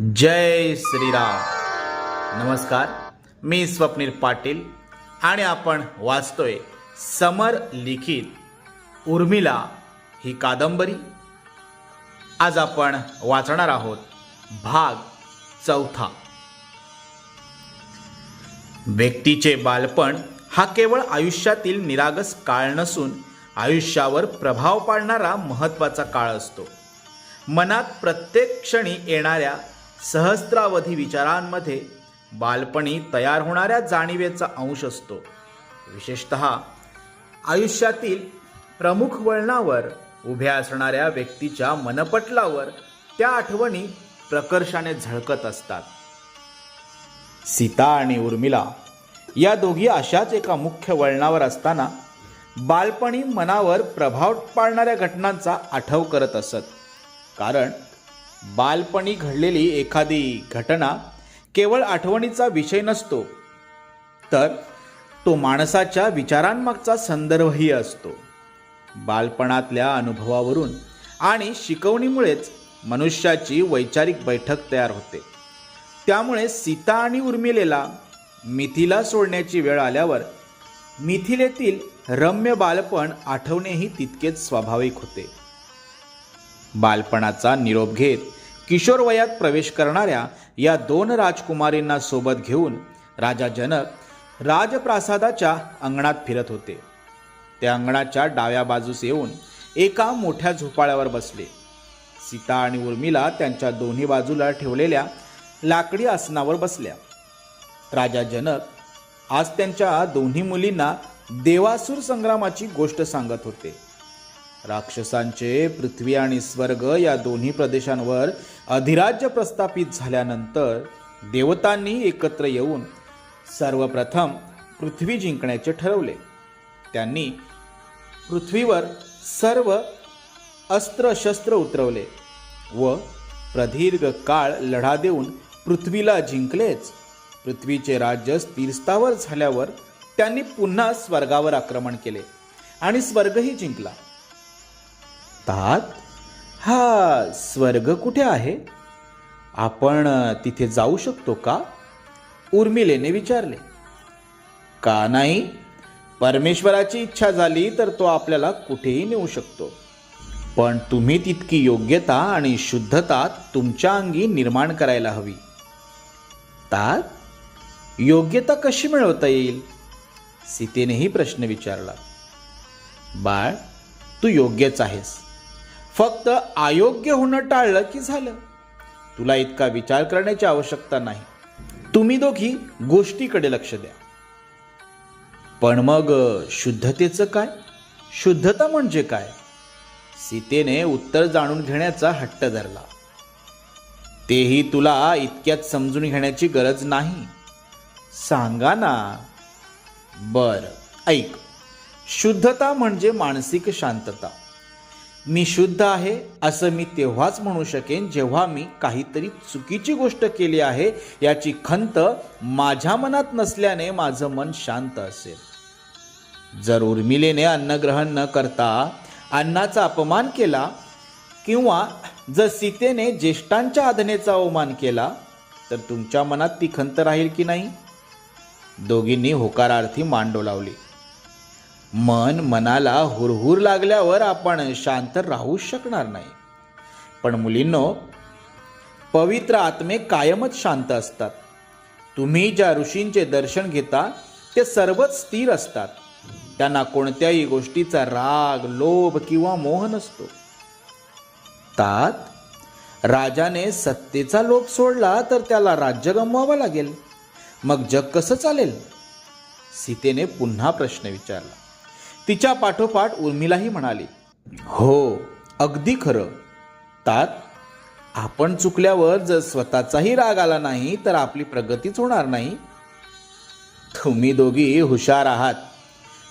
जय श्रीराम. नमस्कार. मी स्वप्नील पाटील आणि आपण वाचतोय समर लिखित उर्मिला ही कादंबरी. आज आपण वाचणार आहोत भाग चौथा. व्यक्तीचे बालपण हा केवळ आयुष्यातील निरागस काळ नसून आयुष्यावर प्रभाव पाडणारा महत्त्वाचा काळ असतो. मनात प्रत्येक क्षणी येणाऱ्या सहस्त्रावधी विचारांमध्ये बालपणी तयार होणाऱ्या जाणिवेचा अंश असतो. विशेषत आयुष्यातील प्रमुख वळणावर उभ्या असणाऱ्या व्यक्तीच्या मनपटलावर त्या आठवणी प्रकर्षाने झळकत असतात. सीता आणि उर्मिला या दोघी अशाच एका मुख्य वळणावर असताना बालपणी मनावर प्रभाव पाडणाऱ्या घटनांचा आठव करत असत. कारण बालपणी घडलेली एखादी घटना केवळ आठवणीचा विषय नसतो तर तो माणसाच्या विचारांमागचा संदर्भही असतो. बालपणातल्या अनुभवावरून आणि शिकवणीमुळेच मनुष्याची वैचारिक बैठक तयार होते. त्यामुळे सीता आणि उर्मिलेला मिथिला सोडण्याची वेळ आल्यावर मिथिलेतील रम्य बालपण आठवणेही तितकेच स्वाभाविक होते. बालपणाचा निरोप घेत किशोर वयात प्रवेश करणाऱ्या या दोन राजकुमारींना सोबत घेऊन राजा जनक राजप्रासादाच्या अंगणात फिरत होते. त्या अंगणाच्या डाव्या बाजूस येऊन एका मोठ्या झोपाळ्यावर बसले. सीता आणि उर्मिला त्यांच्या दोन्ही बाजूला ठेवलेल्या लाकडी आसनावर बसल्या. राजा जनक आज त्यांच्या दोन्ही मुलींना देवासूर संग्रामाची गोष्ट सांगत होते. राक्षसांचे पृथ्वी आणि स्वर्ग या दोन्ही प्रदेशांवर अधिराज्य प्रस्थापित झाल्यानंतर देवतांनी एकत्र येऊन सर्वप्रथम पृथ्वी जिंकण्याचे ठरवले. त्यांनी पृथ्वीवर सर्व अस्त्रशस्त्र उतरवले व प्रदीर्घ काळ लढा देऊन पृथ्वीला जिंकलेच. पृथ्वीचे राज्य स्थिरस्थावर झाल्यावर त्यांनी पुन्हा स्वर्गावर आक्रमण केले आणि स्वर्गही जिंकला. तात हा स्वर्ग कुठे आहे? आपण तिथे जाऊ शकतो का? उर्मिलेने विचारले. का नाही? परमेश्वराची इच्छा झाली तर तो आपल्याला कुठेही नेऊ शकतो. पण तुम्ही तितकी योग्यता आणि शुद्धता तुमच्या अंगी निर्माण करायला हवी. तात? योग्यता कशी मिळवता येईल? सीतेनेही प्रश्न विचारला. बाळ तू योग्यच आहेस. फक्त अयोग्य होणं टाळलं की झालं? तुला इतका विचार करण्याची आवश्यकता नाही. तुम्ही दोघी गोष्टीकडे लक्ष द्या. पण मग शुद्धतेचं काय? शुद्धता म्हणजे काय? सीतेने उत्तर जाणून घेण्याचा हट्ट धरला. तेही तुला इतक्यात समजून घेण्याची गरज नाही. सांगा ना. बर ऐक. शुद्धता म्हणजे मानसिक शांतता. मी शुद्ध आहे असं मी तेव्हाच म्हणू शकेन जेव्हा मी काहीतरी चुकीची गोष्ट केली आहे याची खंत माझ्या मनात नसल्याने माझं मन शांत असेल. जर उर्मिलेने अन्नग्रहण न करता अन्नाचा अपमान केला किंवा जर सीतेने ज्येष्ठांच्या आधनेचा अवमान केला तर तुमच्या मनात ती खंत राहील की नाही? दोघींनी होकारार्थी मान डोलावली मन मनाला हुरहुर लागल्यावर आपण शांत राहूच शकणार नाही. पण मुलींनो पवित्र आत्मे कायमच शांत असतात. तुम्ही ज्या ऋषींचे दर्शन घेता ते सर्वच स्थिर असतात. त्यांना कोणत्याही गोष्टीचा राग लोभ किंवा मोह नसतो. तात राजाने सत्तेचा लोभ सोडला तर त्याला राज्य गमवावं लागेल. मग जग कसं चालेल? सीतेने पुन्हा प्रश्न विचारला. तिच्या पाठोपाठ उर्मिलाही म्हणाली हो अगदी खरं. तात आपण चुकल्यावर जर स्वतःचाही राग आला नाही तर आपली प्रगतीच होणार नाही. तुम्ही दोघी हुशार आहात.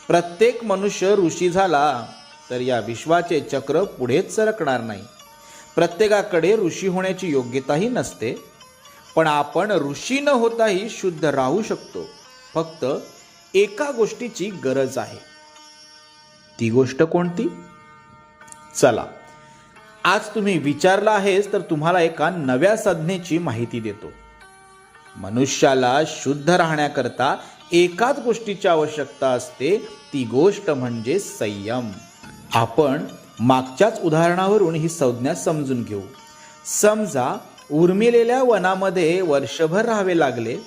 प्रत्येक मनुष्य ऋषी झाला तर या विश्वाचे चक्र पुढेच सरकणार नाही. प्रत्येकाकडे ऋषी होण्याची योग्यताही नसते. पण आपण ऋषी न होताही शुद्ध राहू शकतो. फक्त एका गोष्टीची गरज आहे. ती गोष्ट कोणती? चला. आज तुम्ही विचारला आहेस तर तुम्हाला एका नव्या संज्ञेची माहिती देतो. मनुष्याला शुद्ध राहण्याकरता एकाच गोष्टीची आवश्यकता असते ती गोष्ट म्हणजे संयम. आपण मागच्याच उदाहरणावरून ही संज्ञा समजून घेऊ. समजा उर्मिलेल्या वनामध्ये वर्षभर राहावे लागले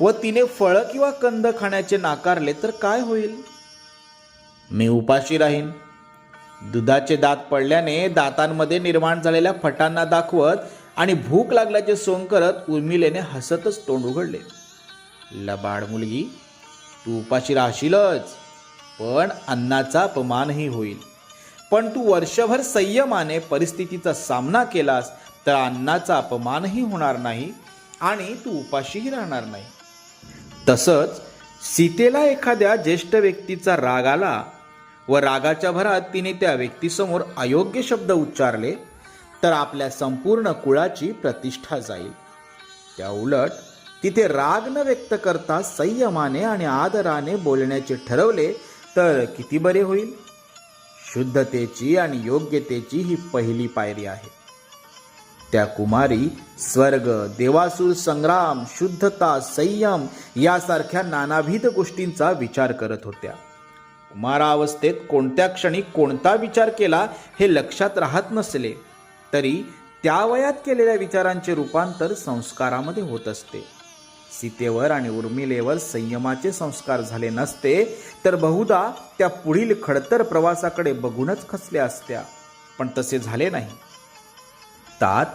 व तिने फळं किंवा कंद खाण्याचे नाकारले तर काय होईल? मी उपाशी राहीन. दुधाचे दात पडल्याने दातांमध्ये निर्माण झालेल्या फटांना दाखवत आणि भूक लागल्याचे सोंग करत उर्मिलेने हसतच तोंड उघडले. लबाड मुलगी तू उपाशी राहशीलच पण अन्नाचा अपमानही होईल. पण तू वर्षभर संयमाने परिस्थितीचा सामना केलास तर अन्नाचा अपमानही होणार नाही आणि तू उपाशीही राहणार नाही. तसंच सीतेला एखाद्या ज्येष्ठ व्यक्तीचा राग आला व रागाच्या भरात तिने त्या व्यक्तीसमोर अयोग्य शब्द उच्चारले तर आपल्या संपूर्ण कुळाची प्रतिष्ठा जाईल. त्या उलट तिथे राग न व्यक्त करता संयमाने आणि आदराने बोलण्याचे ठरवले तर किती बरे होईल? शुद्धतेची आणि योग्यतेची ही पहिली पायरी आहे. त्या कुमारी स्वर्ग देवासूर संग्राम शुद्धता संयम यासारख्या नानाविध गोष्टींचा विचार करत होत्या. कुमारावस्थेत कोणत्या क्षणी कोणता विचार केला हे लक्षात राहत नसले तरी त्या वयात केलेल्या विचारांचे रूपांतर संस्कारामध्ये होत असते. सीतेवर आणि उर्मिलेवर संयमाचे संस्कार झाले नसते तर बहुधा त्या पुढील खडतर प्रवासाकडे बघूनच खचल्या असत्या पण तसे झाले नाही. तात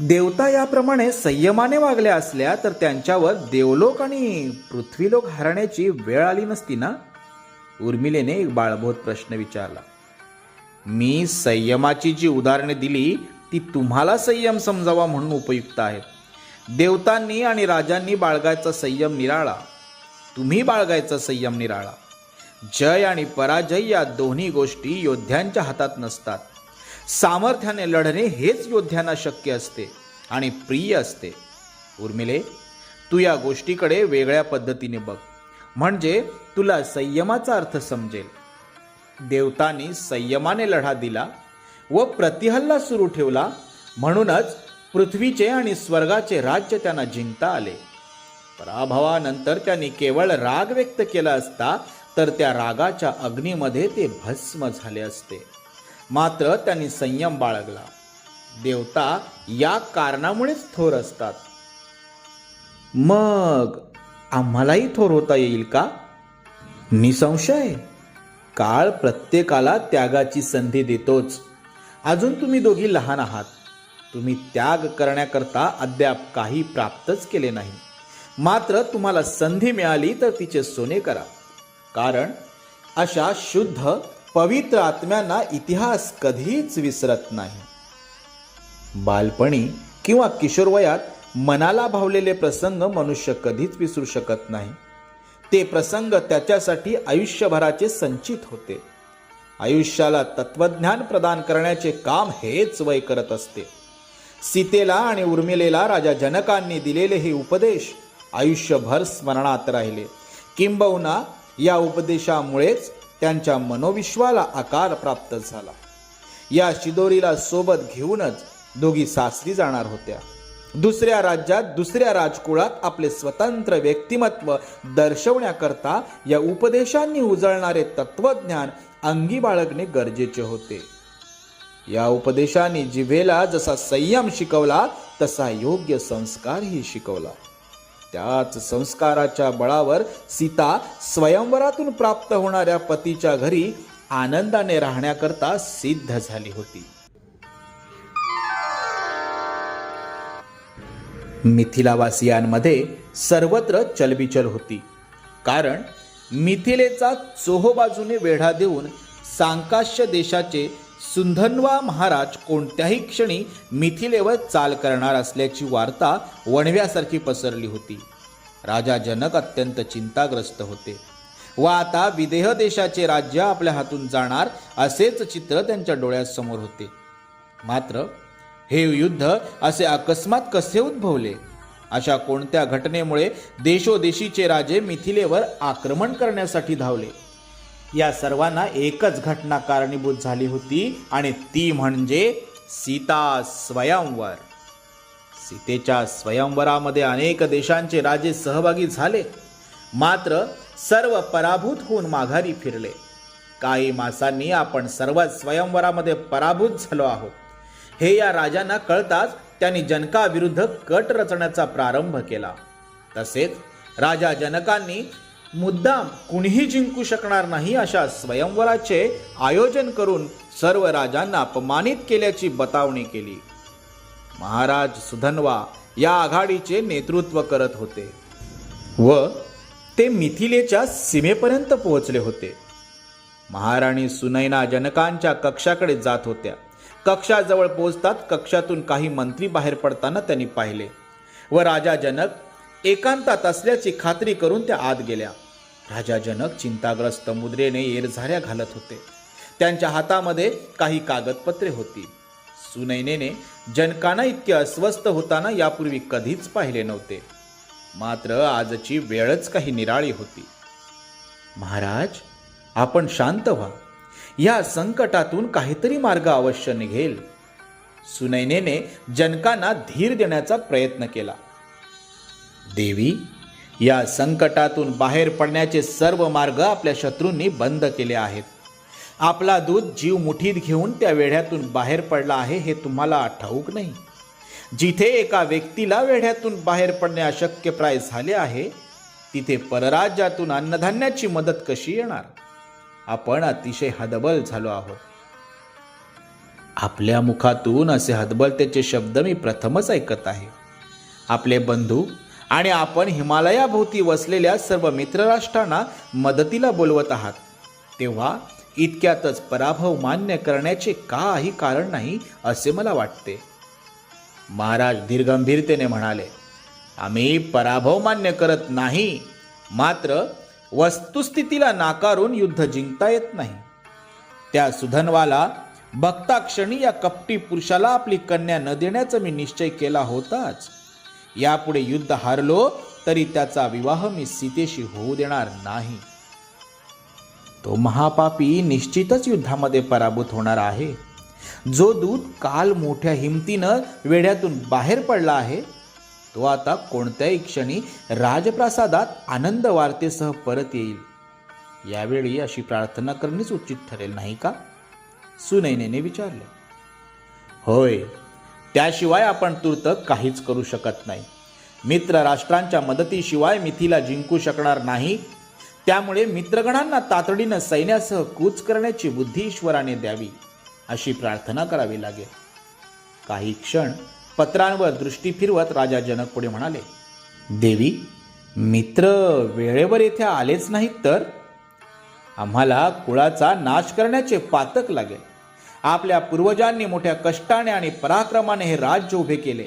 देवता याप्रमाणे संयमाने वागल्या असल्या तर त्यांच्यावर देवलोक आणि पृथ्वीलोक हरण्याची वेळ आली नसती ना? उर्मिलेने एक बाळबोध प्रश्न विचारला मी संयमाची जी उदाहरणे दिली ती तुम्हाला संयम समजावा म्हणून उपयुक्त आहेत. देवतांनी आणि राजांनी बाळगायचा संयम निराळा. तुम्ही बाळगायचा संयम निराळा. जय आणि पराजय या दोन्ही गोष्टी योद्ध्यांच्या हातात नसतात. सामर्थ्याने लढणे हेच योद्ध्यांना शक्य असते आणि प्रिय असते. उर्मिले तू या गोष्टीकडे वेगळ्या पद्धतीने बघ. म्हणजे तुला संयमाचा अर्थ समजेल. देवतांनी संयमाने लढा दिला व प्रतिहल्ला सुरू ठेवला म्हणूनच पृथ्वीचे आणि स्वर्गाचे राज्य त्यांना जिंकता आले. पराभवानंतर त्यांनी केवळ राग व्यक्त केला असता तर त्या रागाच्या अग्नीमध्ये ते भस्म झाले असते. मात्र त्यांनी संयम बाळगला. देवता या कारणामुळेच थोर असतात. मग आम्हालाही थोर होता येईल का? निसंशय. काळ प्रत्येकाला त्यागाची संधी देतोच. अजून तुम्ही दोघी लहान आहात. तुम्ही त्याग करण्याकरता अद्याप काही प्राप्तच केले नाही. मात्र तुम्हाला संधी मिळाली तर तिचे सोने करा. कारण अशा शुद्ध पवित्र आत्म्यांना इतिहास कधीच विसरत नाही. बालपणी किंवा किशोरवयात मनाला भावलेले प्रसंग मनुष्य कधीच विसरू शकत नाही. ते प्रसंग त्याच्यासाठी आयुष्यभराचे संचित होते. आयुष्याला तत्वज्ञान प्रदान करण्याचे काम हेच वय करत असते. सीतेला आणि उर्मिलेला राजा जनकांनी दिलेले हे उपदेश आयुष्यभर स्मरणात राहिले. किंबहुना या उपदेशामुळेच त्यांच्या मनोविश्वाला आकार प्राप्त झाला. या शिदोरीला सोबत घेऊनच दोघी सासरी जाणार होत्या. दुसऱ्या राज्यात दुसऱ्या राजकुळात आपले स्वतंत्र व्यक्तिमत्व दर्शवण्याकरता या उपदेशांनी उजळणारे तत्वज्ञान अंगी बाळगणे गरजेचे होते. या उपदेशाने जिभेला जसा संयम शिकवला तसा योग्य संस्कारही शिकवला. त्याच संस्काराच्या बळावर सीता स्वयंवरातून प्राप्त होणाऱ्या पतीच्या घरी आनंदाने राहण्याकरता सिद्ध झाली होती. मिथिलावासियांमध्ये सर्वत्र चलबिचल होती. कारण मिथिलेचा चोहोबाजूने वेढा देऊन सांकाश्य देशाचे सुंधन्वा महाराज कोणत्याही क्षणी मिथिलेवर चाल करणार असल्याची वार्ता वणव्यासारखी पसरली होती. राजा जनक अत्यंत चिंताग्रस्त होते. व आता विदेह देशाचे राज्य आपल्या हातून जाणार असेच चित्र त्यांच्या डोळ्यासमोर होते. मात्र हे युद्ध असे अकस्मात कसे उद्भवले? अशा कोणत्या घटनेमुळे देशोदेशीचे राजे मिथिलेवर आक्रमण करण्यासाठी धावले? या सर्वांना एकच घटना कारणीभूत झाली होती आणि ती म्हणजे सीता स्वयंवर. सीतेच्या स्वयंवरामध्ये अनेक देशांचे राजे सहभागी झाले. मात्र सर्व पराभूत होऊन माघारी फिरले. काही मासांनी आपण सर्व स्वयंवरामध्ये पराभूत झालो आहोत. हे या राजांना कळताच त्यांनी जनकाविरुद्ध कट रचण्याचा प्रारंभ केला. तसेच राजा जनकांनी मुद्दाम कुणीही जिंकू शकणार नाही अशा स्वयंवराचे आयोजन करून सर्व राजांना अपमानित केल्याची बतावणी केली. महाराज सुधन्वा या आघाडीचे नेतृत्व करत होते व ते मिथिलेच्या सीमेपर्यंत पोहोचले होते. महाराणी सुनैना जनकांच्या कक्षाकडे जात होत्या. कक्षाजवळ पोहोचतात. कक्षातून काही मंत्री बाहेर पडताना त्यांनी पाहिले. व राजा जनक एकांतात असल्याची खात्री करून त्या आत गेल्या. राजा जनक चिंताग्रस्त मुद्रेने येरझाऱ्या घालत होते. त्यांच्या हातामध्ये काही कागदपत्रे होती. सुनैनेने जनकांना इतके अस्वस्थ होताना यापूर्वी कधीच पाहिले नव्हते. मात्र आजची वेळच काही निराळी होती. महाराज आपण शांत व्हा. या संकटातून काहीतरी मार्ग अवश्य निघेल. सुनैनेने जनकांना धीर देण्याचा प्रयत्न केला. देवी या संकटातून बाहेर पडण्याचे सर्व मार्ग आपल्या शत्रूंनी बंद केले आहेत. आपला दूध जीव मुठीत घेऊन त्या वेढ्यातून बाहेर पडला आहे हे तुम्हाला ठाऊक नाही? जिथे एका व्यक्तीला वेढ्यातून बाहेर पडणे अशक्यप्राय झाले आहे तिथे परराज्यातून अन्नधान्याची मदत कशी येणार? आपण अतिशय हदबल झालो आहोत. आपल्या मुखातून असे हदबलतेचे शब्द मी प्रथमच ऐकत आहे. आपले बंधू आणि आपण हिमालयाभोवती वसलेल्या सर्व मित्रराष्ट्रांना मदतीला बोलवत आहात. तेव्हा इतक्यातच पराभव मान्य करण्याचे काही कारण नाही असे मला वाटते. महाराज धीरगंभीरतेने म्हणाले आम्ही पराभव मान्य करत नाही मात्र वस्तुस्थितीला नाकारून युद्ध जिंकता येत नाही. त्या सुधनवाला भक्ताक्षणी क्षणी या कपटी पुरुषाला आपली कन्या न देण्याचा मी निश्चय केला होताच. यापुढे युद्ध हारलो तरी त्याचा विवाह मी सीतेशी होऊ देणार नाही. तो महापापी निश्चितच युद्धामध्ये पराभूत होणार आहे. जो दूत काल मोठ्या हिमतीनं वेढ्यातून बाहेर पडला आहे तो आता कोणत्याही क्षणी राजप्रासादात आनंद वार्तेसह परत येईल. यावेळी अशी प्रार्थना करणेच उचित ठरेल नाही का? सुनैनेने विचारले. होय त्याशिवाय आपण तूर्त काहीच करू शकत नाही. मित्र राष्ट्रांच्या मदतीशिवाय मिथीला जिंकू शकणार नाही. त्यामुळे मित्रगणांना तातडीनं सैन्यासह कूच करण्याची बुद्धी ईश्वराने द्यावी अशी प्रार्थना करावी लागेल. काही क्षण पत्रांवर दृष्टी फिरवत राजा जनक पुढे म्हणाले देवी मित्र वेळेवर येथे आलेच नाहीत तर? आम्हाला कुळाचा नाश करण्याचे पातक लागेल. आपल्या पूर्वजांनी मोठ्या कष्टाने आणि पराक्रमाने हे राज्य उभे केले.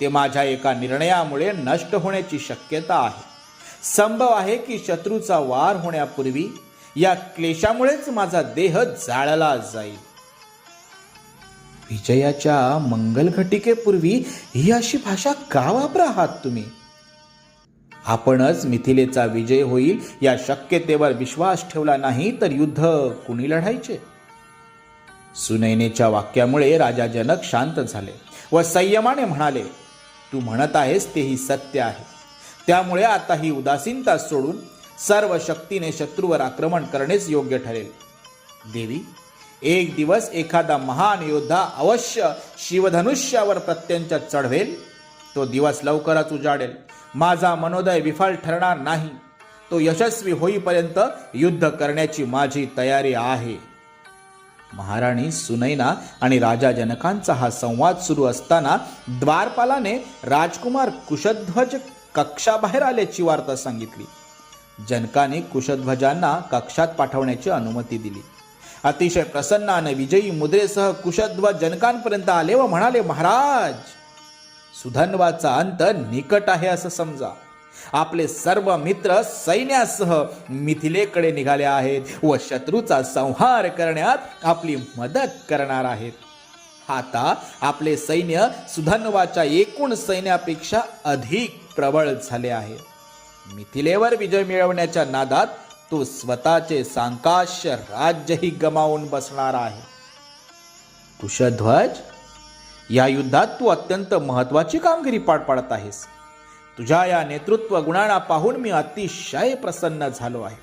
ते माझ्या एका निर्णयामुळे नष्ट होण्याची शक्यता आहे. संभव आहे की शत्रूचा वार होण्यापूर्वी या क्लेशामुळेच माझा देह जाळला जाईल. विजयाच्या मंगलघटिकेपूर्वी ही अशी भाषा का वापरा आहात तुम्ही? आपणच मिथिलेचा विजय होईल या शक्यतेवर विश्वास ठेवला नाही तर युद्ध कुणी लढायचे? सुनैनेच्या वाक्यामुळे राजा जनक शांत झाले व संयमाने म्हणाले तू म्हणत आहेस तेही सत्य आहे. त्यामुळे आता ही उदासीनता सोडून सर्व शक्तीने शत्रूवर आक्रमण करणेच योग्य ठरेल. देवी एक दिवस एखादा महान योद्धा अवश्य शिवधनुष्यावर प्रत्यंच चढवेल. तो दिवस लवकरच उजाडेल. माझा मनोदय विफल ठरणार नाही. तो यशस्वी होईपर्यंत युद्ध करण्याची माझी तयारी आहे. महाराणी सुनैना आणि राजा जनकांचा हा संवाद सुरू असताना द्वारपालाने राजकुमार कुशध्वज कक्षाबाहेर आल्याची वार्ता सांगितली. जनकाने कुशध्वजांना कक्षात पाठवण्याची अनुमती दिली. अतिशय प्रसन्नाने विजयी मुद्रेसह कुशध्व जनकांपर्यंत आले व म्हणाले महाराज सुधन्वाचा अंत निकट आहे असं समजा. आपले सर्व मित्र सैन्यासह मिथिलेकडे निघाले आहेत व शत्रूचा संहार करण्यात आपली मदत करणार आहेत. आता आपले सैन्य सुधन्वाच्या एकूण सैन्यापेक्षा अधिक प्रबळ झाले आहे. मिथिलेवर विजय मिळवण्याच्या नादात तो स्वतःचे सांकाश्य राज्यही गमावून बसणार आहे. कुशध्वज या युद्धात तू अत्यंत महत्वाची कामगिरी पार पाडत आहेस. तुझ्या या नेतृत्व गुणांना पाहून मी अतिशय प्रसन्न झालो आहे.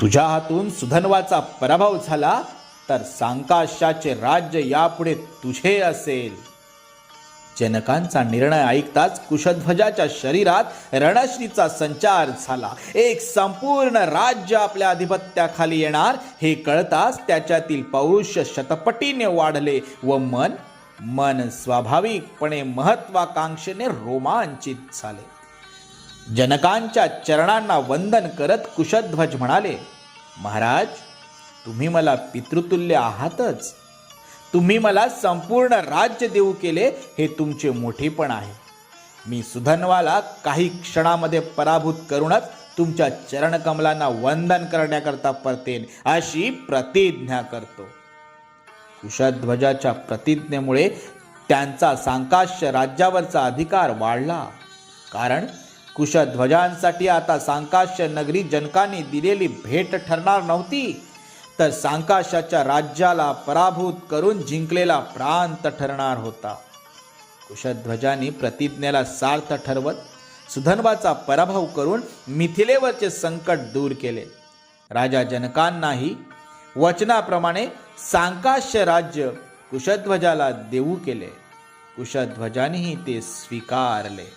तुझ्या हातून सुधन्वाचा पराभव झाला तर सांकाशाचे राज्य यापुढे तुझे असेल. जनकांचा निर्णय ऐकताच कुशध्वजाच्या शरीरात रणश्रीचा संचार झाला. एक संपूर्ण राज्य आपल्या अधिपत्याखाली येणार हे कळताच त्याच्यातील पौरुष्य शतपटीने वाढले व मन मन स्वाभाविकपणे महत्वाकांक्षेने रोमांचित झाले. जनकांच्या चरणांना वंदन करत कुशध्वज म्हणाले महाराज तुम्ही मला पितृतुल्य आहातच. तुम्ही मला संपूर्ण राज्य देऊ केले हे तुमचे मोठेपण आहे. मी सुधनवाला काही क्षणामध्ये पराभूत करूनच तुमच्या चरणकमलांना वंदन करण्याकरता परतेन अशी प्रतिज्ञा करतो. कुशध्वजाच्या प्रतिज्ञेमुळे त्यांचा सांकाश्य राज्यावरचा अधिकार वाढला. कारण कुशध्वजांसाठी आता सांकाश्य नगरी जनकांनी दिलेली भेट ठरणार नव्हती. तर सांकाशाच्या राज्याला पराभूत करून जिंकलेला प्रांत ठरणार होता. कुशध्वजाने प्रतिज्ञेला सार्थ ठरवत सुधन्वाचा पराभव करून मिथिलेवरचे संकट दूर केले. राजा जनकांनाही वचनाप्रमाणे सांकाश्य राज्य कुशध्वजाला देऊ केले. कुशध्वजानेही ते स्वीकारले.